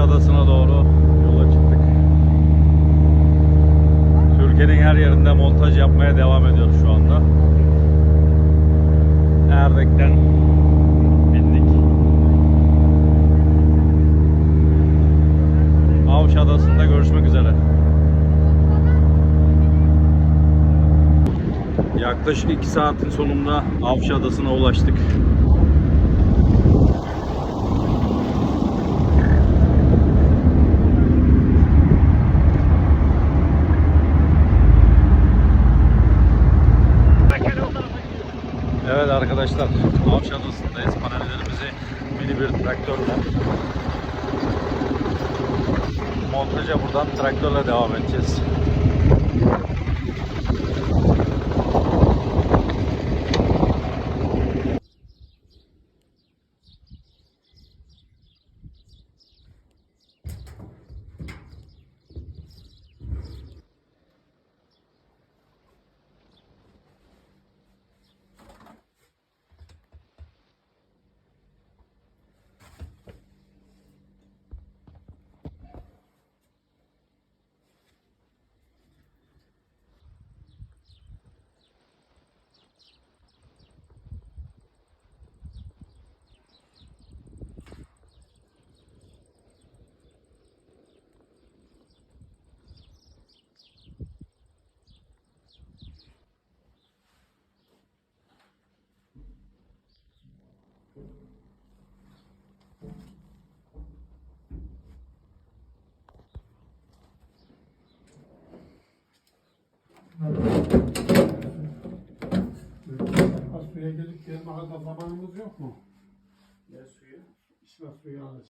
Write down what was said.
Adası'na doğru yola çıktık. Türkiye'nin her yerinde montaj yapmaya devam ediyoruz şu anda. Erdek'ten bindik. Avşa Adası'nda görüşmek üzere. Yaklaşık 2 saatin sonunda Avşa Adası'na ulaştık. Evet arkadaşlar, Avşa Adası'ndayız. Panellerimizi mini bir traktörle montaja buradan traktörle devam edeceğiz. Suya gelip gelme kadar zamanımız yok mu? Ne suyu? İçme suyu alır.